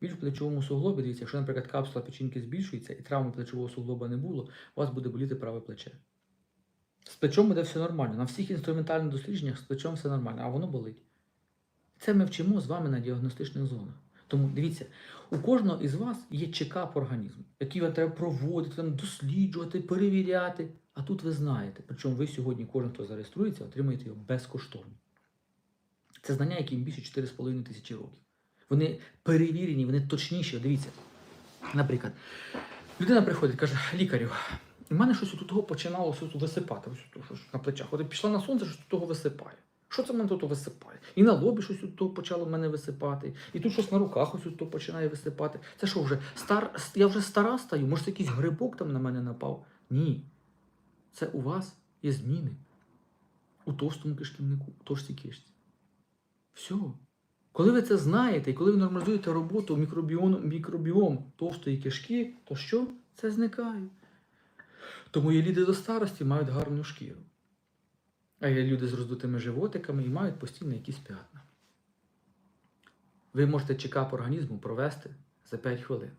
Біль в плечовому суглобі, дивіться, якщо, наприклад, капсула печінки збільшується і травми плечового суглоба не було, у вас буде боліти праве плече. З плечом буде все нормально. На всіх інструментальних дослідженнях з плечом все нормально, а воно болить. Це ми вчимо з вами на діагностичних зонах. Тому дивіться, у кожного із вас є чекап організму, який вам треба проводити, досліджувати, перевіряти. А тут ви знаєте, причому ви сьогодні, кожен, хто зареєструється, отримаєте його безкоштовно. Це знання, які їм більше 4,5 тисячі років. Вони перевірені, вони точніші. Дивіться, наприклад, людина приходить, каже, лікарю, у мене щось тут того починало висипати, ось щось на плечах. От пішла на сонце, щось того висипає. Що це в мене тут висипає? І на лобі щось тут того почало мене висипати, і тут щось на руках ось того починає висипати. Це що вже стар... я вже стара стаю? Може, це якийсь грибок там на мене напав? Ні. Це у вас є зміни у товстому кишківнику, у товстій кишці. Все. Коли ви це знаєте, і коли ви нормалізуєте роботу мікробіом, мікробіом товстої кишки, то що? Це зникає. Тому є люди до старості мають гарну шкіру. А є люди з роздутими животиками і мають постійно якісь п'ятна. Ви можете чекап організму провести за 5 хвилин.